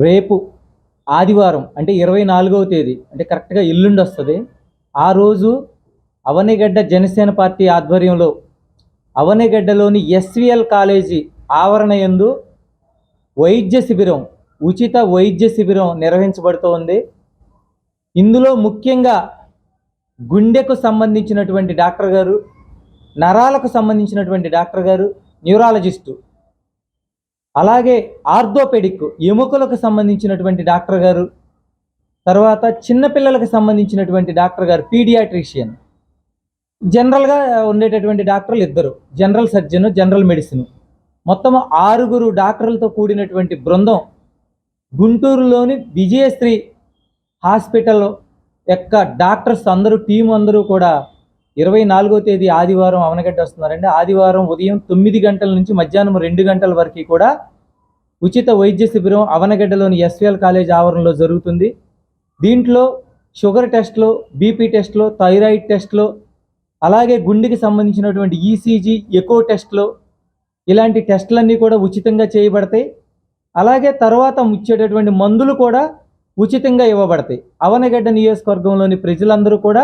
రేపు ఆదివారం అంటే ఇరవై నాలుగవ తేదీ అంటే కరెక్ట్గా ఎల్లుండి వస్తుంది. ఆ రోజు అవనిగడ్డ జనసేన పార్టీ ఆధ్వర్యంలో అవనిగడ్డలోని ఎస్విఎల్ కాలేజీ ఆవరణ యందు వైద్య శిబిరం ఉచిత వైద్య శిబిరం నిర్వహించబడుతోంది ఇందులో ముఖ్యంగా గుండెకు సంబంధించినటువంటి డాక్టర్ గారు నరాలకు సంబంధించినటువంటి డాక్టర్ గారు న్యూరాలజిస్టు అలాగే ఆర్థోపెడిక్ ఎముకలకు సంబంధించినటువంటి డాక్టర్ గారు తర్వాత చిన్నపిల్లలకు సంబంధించినటువంటి డాక్టర్ గారు పీడియాట్రిషియన్. జనరల్గా ఉండేటటువంటి డాక్టర్లు ఇద్దరు జనరల్ సర్జన్ జనరల్ మెడిసిన్. మొత్తం ఆరుగురు డాక్టర్లతో కూడినటువంటి బృందం గుంటూరులోని విజయశ్రీ హాస్పిటల్ యొక్క డాక్టర్స్ అందరూ టీం అందరూ కూడా ఇరవై నాలుగో తేదీ ఆదివారం అవనగడ్డ వస్తున్నారండి. ఆదివారం ఉదయం తొమ్మిది గంటల నుంచి మధ్యాహ్నం రెండు గంటల వరకు కూడా ఉచిత వైద్య శిబిరం అవనగడ్డలోని ఎస్విఎల్ కాలేజ్ ఆవరణలో జరుగుతుంది. దీంట్లో షుగర్ టెస్ట్లు బీపీ టెస్ట్లు థైరాయిడ్ టెస్ట్లు అలాగే గుండెకి సంబంధించినటువంటి ఈసీజీ ఎకో టెస్ట్లు ఇలాంటి టెస్టులన్నీ కూడా ఉచితంగా చేయబడతాయి. అలాగే తర్వాత ఇచ్చేటటువంటి మందులు కూడా ఉచితంగా ఇవ్వబడతాయి. అవనగడ్డ నియోజకవర్గంలోని ప్రజలందరూ కూడా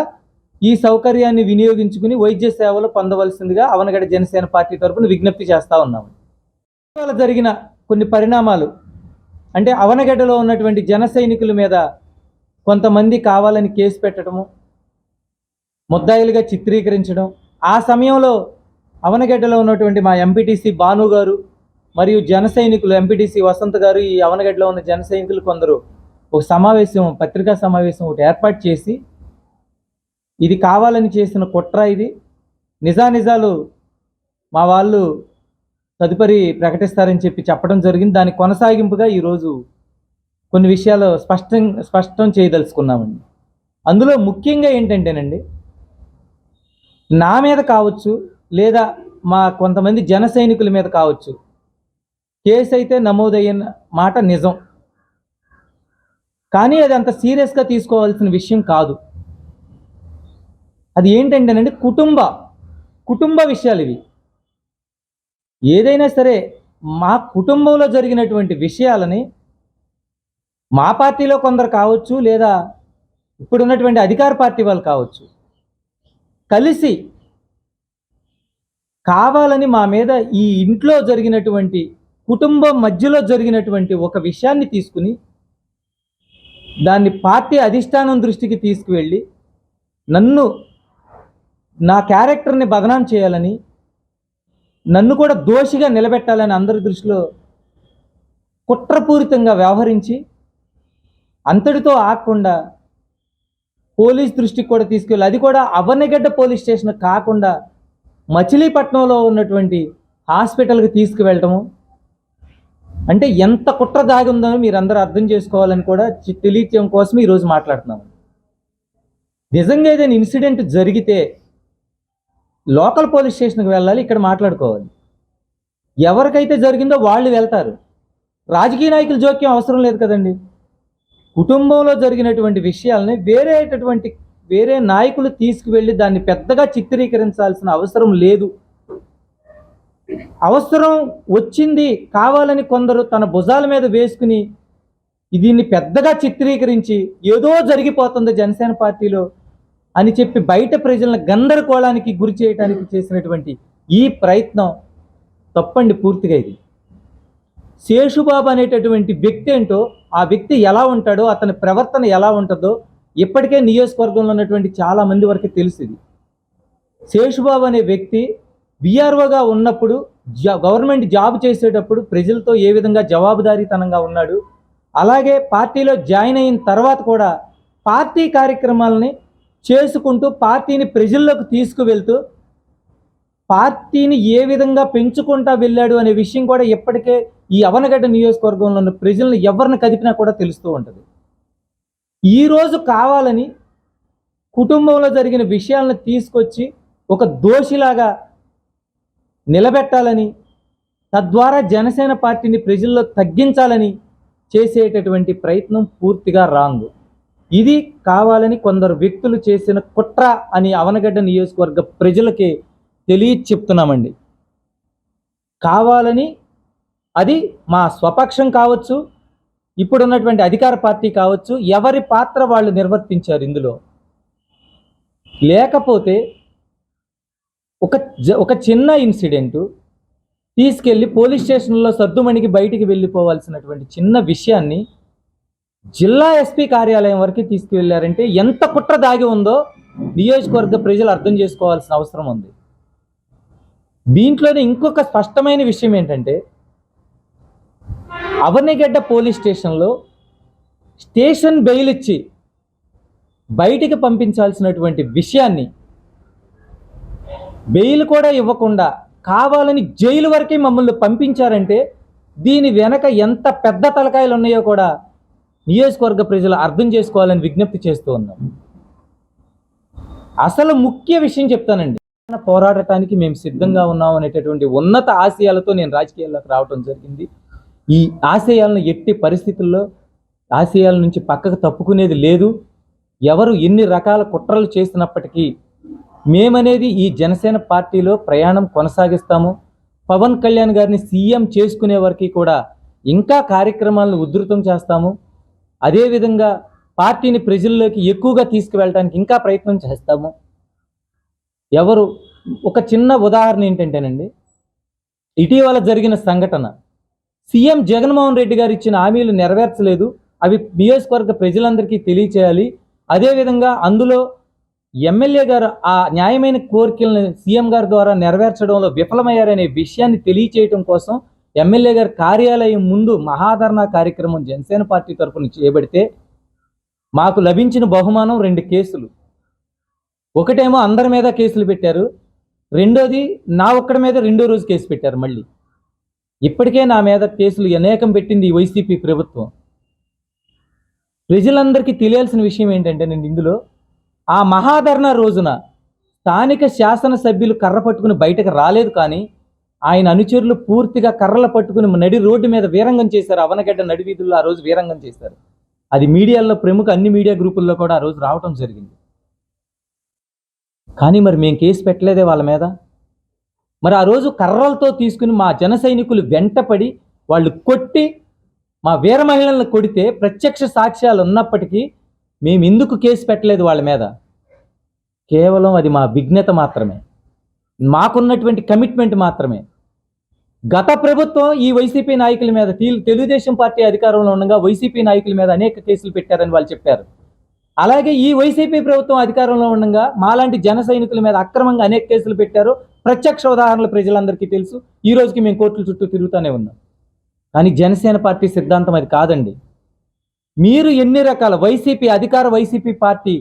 ఈ సౌకర్యాన్ని వినియోగించుకుని వైద్య సేవలు పొందవలసిందిగా అవనగడ్డ జనసేన పార్టీ తరఫున విజ్ఞప్తి చేస్తూ ఉన్నాము. ఇటీవల జరిగిన కొన్ని పరిణామాలు అంటే అవనగడ్డలో ఉన్నటువంటి జన సైనికుల మీద కొంతమంది కావాలని కేసు పెట్టడము ముద్దాయిలుగా చిత్రీకరించడం ఆ సమయంలో అవనగడ్డలో ఉన్నటువంటి మా ఎంపీటీసీ భాను గారు మరియు జన సైనికులు ఎంపీటీసీ వసంత్ గారు ఈ అవనగడ్డలో ఉన్న జన సైనికులు కొందరు ఒక సమావేశం పత్రికా సమావేశం ఒకటి ఏర్పాటు చేసి ఇది కావాలని చేసిన కుట్ర ఇది. నిజానిజాలు మా వాళ్ళు తదుపరి ప్రకటిస్తారని చెప్పి చెప్పడం జరిగింది. దాని కొనసాగింపుగా ఈరోజు కొన్ని విషయాలు స్పష్టం స్పష్టం చేయదలుచుకున్నామండి. అందులో ముఖ్యంగా ఏంటంటేనండి నా మీద కావచ్చు లేదా మా కొంతమంది జన సైనికుల మీద కావచ్చు కేసు అయితే నమోదయ్యిన మాట నిజం. కానీ అది అంత సీరియస్గా తీసుకోవాల్సిన విషయం కాదు. అది ఏంటంటేనండి కుటుంబ కుటుంబ విషయాలు ఇవి. ఏదైనా సరే మా కుటుంబంలో జరిగినటువంటి విషయాలని మా పార్టీలో కొందరు కావచ్చు లేదా ఇప్పుడున్నటువంటి అధికార పార్టీ వాళ్ళు కావచ్చు కలిసి కావాలని మా మీద ఈ ఇంట్లో జరిగినటువంటి కుటుంబం మధ్యలో జరిగినటువంటి ఒక విషయాన్ని తీసుకుని దాన్ని పార్టీ అధిష్టానం దృష్టికి తీసుకువెళ్ళి నన్ను నా క్యారెక్టర్ని బదనాం చేయాలని నన్ను కూడా దోషిగా నిలబెట్టాలని అందరి దృష్టిలో కుట్రపూరితంగా వ్యవహరించి అంతటితో ఆగకుండా పోలీస్ దృష్టికి కూడా తీసుకెళ్ళి అది కూడా అవనిగడ్డ పోలీస్ స్టేషన్ కాకుండా మచిలీపట్నంలో ఉన్నటువంటి హాస్పిటల్కి తీసుకువెళ్ళటము. అంటే ఎంత కుట్ర దాగి ఉందో మీరు అందరూ అర్థం చేసుకోవాలని కూడా తెలియచేయడం కోసం ఈరోజు మాట్లాడుతున్నాము. నిజంగా ఏదైనా ఇన్సిడెంట్ జరిగితే లోకల్ పోలీస్ స్టేషన్కి వెళ్ళాలి ఇక్కడ మాట్లాడుకోవాలి. ఎవరికైతే జరిగిందో వాళ్ళు వెళ్తారు. రాజకీయ నాయకుల జోక్యం అవసరం లేదు కదండి. కుటుంబంలో జరిగినటువంటి విషయాలని వేరేటటువంటి వేరే నాయకులు తీసుకువెళ్ళి దాన్ని పెద్దగా చిత్రీకరించాల్సిన అవసరం లేదు. అవసరం వచ్చింది కావాలని కొందరు తన భుజాల మీద వేసుకుని దీన్ని పెద్దగా చిత్రీకరించి ఏదో జరిగిపోతుంది జనసేన పార్టీలో. అని చెప్పి బయట ప్రజలను గందరగోళానికి గురి చేయడానికి చేసినటువంటి ఈ ప్రయత్నం తప్పండి పూర్తిగా ఇది. శేషుబాబు అనేటటువంటి వ్యక్తి ఏంటో ఆ వ్యక్తి ఎలా ఉంటాడో అతని ప్రవర్తన ఎలా ఉంటుందో ఇప్పటికే నియోజకవర్గంలో ఉన్నటువంటి చాలా మంది వరకు తెలిసింది శేషుబాబు అనే వ్యక్తి విఆర్ఓగా ఉన్నప్పుడు జా గవర్నమెంట్ జాబ్ చేసేటప్పుడు ప్రజలతో ఏ విధంగా జవాబుదారీతనంగా ఉన్నాడు. అలాగే పార్టీలో జాయిన్ అయిన తర్వాత కూడా పార్టీ కార్యక్రమాలని చేసుకుంటూ పార్టీని ప్రజల్లోకి తీసుకువెళ్తూ పార్టీని ఏ విధంగా పెంచుకుంటా వెళ్ళాడు అనే విషయం కూడా ఇప్పటికే ఈ అవనగడ్డ నియోజకవర్గంలో ఉన్న ప్రజలను ఎవరిని కదిపినా కూడా తెలుస్తూ ఉంటుంది. ఈరోజు కావాలని కుటుంబంలో జరిగిన విషయాలను తీసుకొచ్చి ఒక దోషిలాగా నిలబెట్టాలని తద్వారా జనసేన పార్టీని ప్రజల్లో తగ్గించాలని చేసేటటువంటి ప్రయత్నం పూర్తిగా రాంగు. ఇది కావాలని కొందరు వ్యక్తులు చేసిన కుట్ర అని అవనగడ్డ నియోజకవర్గ ప్రజలకి తెలియ చెప్తున్నామండి కావాలని అది మా స్వపక్షం కావచ్చు ఇప్పుడున్నటువంటి అధికార పార్టీ కావచ్చు ఎవరి పాత్ర వాళ్ళు నిర్వర్తించారు ఇందులో. లేకపోతే ఒక జ- ఒక చిన్న ఇన్సిడెంటు తీసుకెళ్ళి పోలీస్ స్టేషన్లో సర్దుమణికి బయటికి వెళ్ళిపోవాల్సినటువంటి చిన్న విషయాన్ని జిల్లా ఎస్పీ కార్యాలయం వరకు తీసుకువెళ్ళారంటే ఎంత కుట్ర దాగి ఉందో నియోజకవర్గ ప్రజలు అర్థం చేసుకోవాల్సిన అవసరం ఉంది. దీంట్లోనే ఇంకొక స్పష్టమైన విషయం ఏంటంటే అవనిగడ్డ పోలీస్ స్టేషన్లో స్టేషన్ బెయిల్ ఇచ్చి బయటికి పంపించాల్సినటువంటి విషయాన్ని బెయిల్ కూడా ఇవ్వకుండా కావాలని జైలు వరకే మమ్మల్ని పంపించారంటే దీని వెనక ఎంత పెద్ద తలకాయలు ఉన్నాయో కూడా నియోజకవర్గ ప్రజలు అర్థం చేసుకోవాలని విజ్ఞప్తి చేస్తూ ఉన్నాం. అసలు ముఖ్య విషయం చెప్తానండి. పోరాడటానికి మేము సిద్ధంగా ఉన్నాం అనేటటువంటి ఉన్నత ఆశయాలతో నేను రాజకీయాల్లోకి రావటం జరిగింది. ఈ ఆశయాలను ఎట్టి పరిస్థితుల్లో ఆశయాల నుంచి పక్కకు తప్పుకునేది లేదు. ఎవరు ఎన్ని రకాల కుట్రలు చేసినప్పటికీ మేమనేది ఈ జనసేన పార్టీలో ప్రయాణం కొనసాగిస్తాము. పవన్ కళ్యాణ్ గారిని సీఎం చేసుకునే వరకు కూడా ఇంకా కార్యక్రమాలను ఉధృతం చేస్తాము. అదేవిధంగా పార్టీని ప్రజల్లోకి ఎక్కువగా తీసుకువెళ్ళడానికి ఇంకా ప్రయత్నం చేస్తాము. ఎవరు ఒక చిన్న ఉదాహరణ ఏంటంటేనండి ఇటీవల జరిగిన సంఘటన. సీఎం జగన్మోహన్ రెడ్డి గారు ఇచ్చిన హామీలు నెరవేర్చలేదు. అవి నియోజకవర్గ ప్రజలందరికీ తెలియచేయాలి. అదేవిధంగా అందులో ఎమ్మెల్యే గారు ఆ న్యాయమైన కోరికలను సీఎం గారి ద్వారా నెరవేర్చడంలో విఫలమయ్యారనే విషయాన్ని తెలియచేయటం కోసం ఎమ్మెల్యే గారి కార్యాలయం ముందు మహాధరణ కార్యక్రమం జనసేన పార్టీ తరఫున చేయబడితే మాకు లభించిన బహుమానం రెండు కేసులు. ఒకటేమో అందరి మీద కేసులు పెట్టారు. రెండోది నా ఒక్కడి మీద రెండో రోజు కేసు పెట్టారు మళ్ళీ. ఇప్పటికే నా మీద కేసులు అనేకం పెట్టింది ఈ వైసీపీ ప్రభుత్వం. ప్రజలందరికీ తెలియాల్సిన విషయం ఏంటంటే నేను ఇందులో ఆ మహాధరణ రోజున స్థానిక శాసనసభ్యులు కర్ర పట్టుకుని బయటకు రాలేదు కానీ ఆయన అనుచరులు పూర్తిగా కర్రలు పట్టుకుని నడి రోడ్డు మీద వీరంగం చేశారు. అవనగడ్డ నడి వీధుల్లో ఆ రోజు వీరంగం చేశారు. అది మీడియాలో ప్రముఖ అన్ని మీడియా గ్రూపుల్లో కూడా ఆ రోజు రావటం జరిగింది. కానీ మరి మేము కేసు పెట్టలేదే వాళ్ళ మీద? మరి ఆ రోజు కర్రలతో తీసుకుని మా జన సైనికులు వెంటపడి వాళ్ళు కొట్టి మా వీర మహిళలను కొడితే ప్రత్యక్ష సాక్ష్యాలు ఉన్నప్పటికీ మేము ఎందుకు కేసు పెట్టలేదు వాళ్ళ మీద? కేవలం అది మా విఘ్నత మాత్రమే. మాకున్నటువంటి కమిట్మెంట్ మాత్రమే. గత ప్రభుత్వం ఈ వైసీపీ నాయకుల మీద తెలుగుదేశం పార్టీ అధికారంలో ఉండగా వైసీపీ నాయకుల మీద అనేక కేసులు పెట్టారని వాళ్ళు చెప్పారు. అలాగే ఈ వైసీపీ ప్రభుత్వం అధికారంలో ఉండగా మాలాంటి జన సైనికుల మీద అక్రమంగా అనేక కేసులు పెట్టారు. ప్రత్యక్ష ఉదాహరణలు ప్రజలందరికీ తెలుసు. ఈ రోజుకి మేము కోర్టుల చుట్టూ తిరుగుతూనే ఉన్నాం. కానీ జనసేన పార్టీ సిద్ధాంతం అది కాదండి. మీరు ఎన్ని రకాల వైసీపీ అధికార వైసీపీ పార్టీ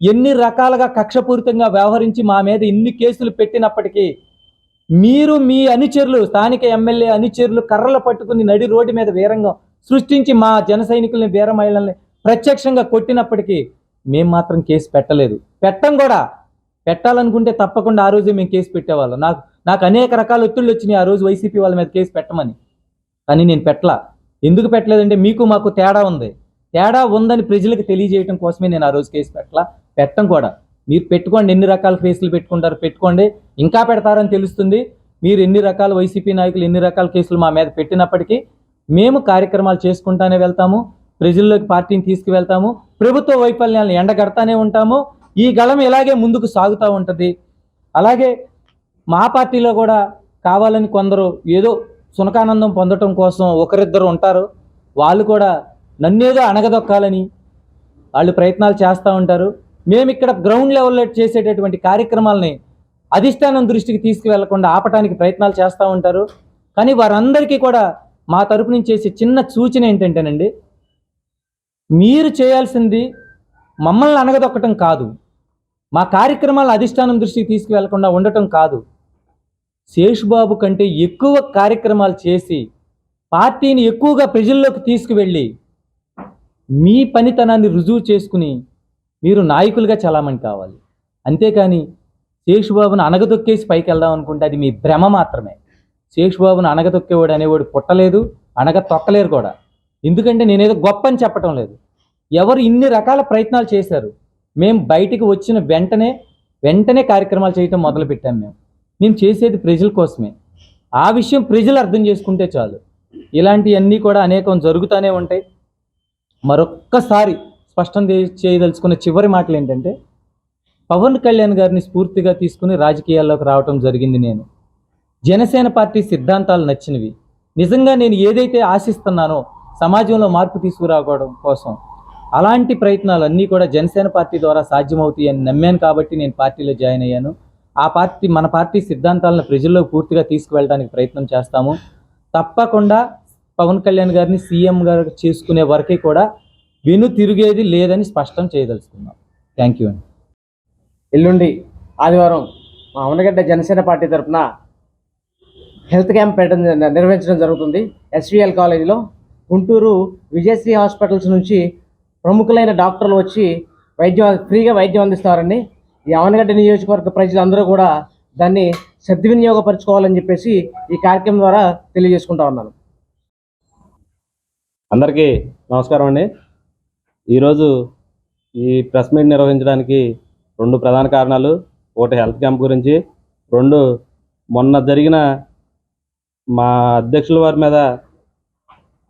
ఎన్ని రకాలుగా కక్షపూరితంగా వ్యవహరించి మా మీద ఇన్ని కేసులు పెట్టినప్పటికీ మీరు మీ అనుచరులు స్థానిక ఎమ్మెల్యే అనుచరులు కర్రలు పట్టుకుని నడి రోడ్డు మీద వీరంగం సృష్టించి మా జన సైనికుల్ని వీర మహిళల్ని ప్రత్యక్షంగా కొట్టినప్పటికీ మేము మాత్రం కేసు పెట్టలేదు. పెట్టం కూడా. పెట్టాలనుకుంటే తప్పకుండా ఆ రోజే మేము కేసు పెట్టేవాళ్ళం. నాకు నాకు అనేక రకాల ఒత్తిళ్ళు వచ్చినాయి ఆ రోజు వైసీపీ వాళ్ళ మీద కేసు పెట్టమని. కానీ నేను పెట్టలా. ఎందుకు పెట్టలేదంటే మీకు మాకు తేడా ఉంది. తేడా ఉందని ప్రజలకు తెలియజేయడం కోసమే నేను ఆ రోజు కేసు పెట్టలా. పెట్టం కూడా. మీరు పెట్టుకోండి ఎన్ని రకాల కేసులు పెట్టుకుంటారు పెట్టుకోండి. ఇంకా పెడతారని తెలుస్తుంది. మీరు ఎన్ని రకాల వైసీపీ నాయకులు ఎన్ని రకాల కేసులు మా మీద పెట్టినప్పటికీ మేము కార్యక్రమాలు చేసుకుంటానే వెళ్తాము ప్రజల్లోకి పార్టీని తీసుకువెళ్తాము ప్రభుత్వ వైఫల్యాలను ఎండగడతానే ఉంటాము ఈ గళం ఇలాగే ముందుకు సాగుతూ ఉంటుంది. అలాగే మా పార్టీలో కూడా కావాలని కొందరు ఏదో సునకానందం పొందటం కోసం ఒకరిద్దరు ఉంటారు. వాళ్ళు కూడా నన్నేదో అణగదొక్కాలని వాళ్ళు ప్రయత్నాలు చేస్తూ ఉంటారు. మేము ఇక్కడ గ్రౌండ్ లెవెల్లో చేసేటటువంటి కార్యక్రమాలని అధిష్టానం దృష్టికి తీసుకువెళ్ళకుండా ఆపటానికి ప్రయత్నాలు చేస్తూ ఉంటారు. కానీ వారందరికీ కూడా మా తరపు నుంచి చేసే చిన్న సూచన ఏంటంటేనండి మీరు చేయాల్సింది మమ్మల్ని అనగదొక్కటం కాదు. మా కార్యక్రమాలు అధిష్టానం దృష్టికి తీసుకువెళ్ళకుండా ఉండటం కాదు. శేషుబాబు కంటే ఎక్కువ కార్యక్రమాలు చేసి పార్టీని ఎక్కువగా ప్రజల్లోకి తీసుకువెళ్ళి మీ పనితనాన్ని రుజువు చేసుకుని మీరు నాయకులుగా చలామణి కావాలి. అంతేకాని శేషుబాబును అనగదొక్కేసి పైకి వెళ్దాం అనుకుంటే అది మీ భ్రమ మాత్రమే. శేషుబాబును అనగదొక్కేవాడు అనేవాడు పుట్టలేదు అనగ తొక్కలేరు కూడా. ఎందుకంటే నేనేదో గొప్ప అని చెప్పటం లేదు. ఎవరు ఇన్ని రకాల ప్రయత్నాలు చేశారు. మేము బయటికి వచ్చిన వెంటనే వెంటనే కార్యక్రమాలు చేయటం మొదలుపెట్టాం మేము మేము చేసేది ప్రజల కోసమే. ఆ విషయం ప్రజలు అర్థం చేసుకుంటే చాలు. ఇలాంటివన్నీ కూడా అనేకం జరుగుతూనే ఉంటాయి. మరొక్కసారి స్పష్టం చేయదలుచుకున్న చివరి మాటలు ఏంటంటే పవన్ కళ్యాణ్ గారిని స్ఫూర్తిగా తీసుకుని రాజకీయాల్లోకి రావటం జరిగింది నేను. జనసేన పార్టీ సిద్ధాంతాలు నచ్చినవి. నిజంగా నేను ఏదైతే ఆశిస్తున్నానో సమాజంలో మార్పు తీసుకురావడం కోసం అలాంటి ప్రయత్నాలు అన్నీ కూడా జనసేన పార్టీ ద్వారా సాధ్యమవుతాయని నమ్మాను కాబట్టి నేను పార్టీలో జాయిన్ అయ్యాను. ఆ పార్టీ మన పార్టీ సిద్ధాంతాలను ప్రజల్లో పూర్తిగా తీసుకువెళ్ళడానికి ప్రయత్నం చేస్తాము. తప్పకుండా పవన్ కళ్యాణ్ గారిని సీఎం గారు చేసుకునే వరకే కూడా విను తిరిగేది లేదని స్పష్టం చేయదలుచుకున్నాం. థ్యాంక్ యూ అండి. ఎల్లుండి ఆదివారం మా అవనగడ్డ జనసేన పార్టీ తరఫున హెల్త్ క్యాంప్ పెట్టడం నిర్వహించడం జరుగుతుంది. ఎస్విఎల్ కాలేజీలో గుంటూరు విజయశ్రీ హాస్పిటల్స్ నుంచి ప్రముఖులైన డాక్టర్లు వచ్చి వైద్యం ఫ్రీగా వైద్యం అందిస్తారండి. ఈ అవనగడ్డ నియోజకవర్గ ప్రజలందరూ కూడా దాన్ని సద్వినియోగపరచుకోవాలని చెప్పేసి ఈ కార్యక్రమం ద్వారా తెలియజేసుకుంటా ఉన్నాను. అందరికీ నమస్కారం అండి. ఈరోజు ఈ ప్రెస్ మీట్ నిర్వహించడానికి రెండు ప్రధాన కారణాలు ఒకటి హెల్త్ క్యాంప్ గురించి రెండు మొన్న జరిగిన మా అధ్యక్షుల వారి మీద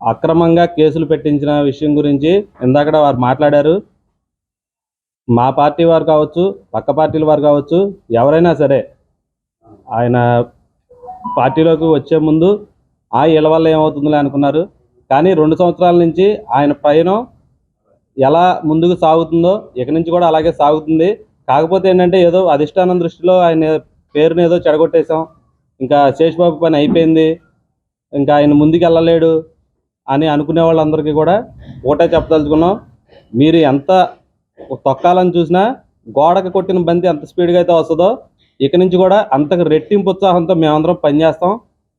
అక్రమంగా కేసులు పెట్టించిన విషయం గురించి ఇందాకడ వారు మాట్లాడారు. మా పార్టీ వారు కావచ్చు పక్క పార్టీల వారు కావచ్చు ఎవరైనా సరే ఆయన పార్టీలోకి వచ్చే ముందు ఆ ఇళ్ళ వల్ల ఏమవుతుందిలే అనుకున్నారు. కానీ రెండు సంవత్సరాల నుంచి ఆయన పయనం ఎలా ముందుకు సాగుతుందో ఇక నుంచి కూడా అలాగే సాగుతుంది. కాకపోతే ఏంటంటే ఏదో అధిష్టానం దృష్టిలో ఆయన పేరుని ఏదో చెడగొట్టేశాం. ఇంకా శేషబాబు పని అయిపోయింది. ఇంకా ఆయన ముందుకు వెళ్ళలేడు అని అనుకునే వాళ్ళందరికీ కూడా ఒకటే చెప్పదలుచుకున్నాం. మీరు ఎంత తొక్కాలని చూసినా గోడకు కొట్టిన బంతి ఎంత స్పీడ్గా అయితే వస్తుందో ఇక నుంచి కూడా అంతకు రెట్టింపు ఉత్సాహంతో మేమందరం పనిచేస్తాం.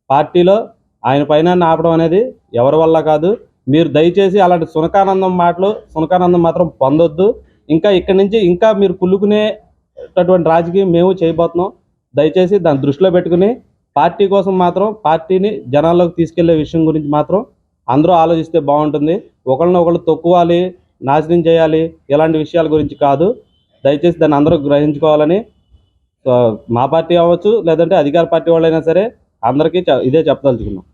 పార్టీలో ఆయన పైన ఆపడం అనేది ఎవరి వల్ల కాదు. మీరు దయచేసి అలాంటి సునకానందం మాటలు సునకానందం మాత్రం పొందొద్దు. ఇంకా ఇక్కడి నుంచి ఇంకా మీరు కుళ్ళుకునేటటువంటి రాజకీయం మేము చేయబోతున్నాం. దయచేసి దాన్ని దృష్టిలో పెట్టుకుని పార్టీ కోసం మాత్రం పార్టీని జనాల్లోకి తీసుకెళ్ళే విషయం గురించి మాత్రం అందరూ ఆలోచిస్తే బాగుంటుంది. ఒకళ్ళని ఒకళ్ళు తొక్కువాలి నాశనం చేయాలి ఇలాంటి విషయాల గురించి కాదు. దయచేసి దాన్ని అందరూ గ్రహించుకోవాలని మా పార్టీ అవ్వచ్చు లేదంటే అధికార పార్టీ వాళ్ళైనా సరే అందరికీ ఇదే చెప్పదలుచుకున్నాం.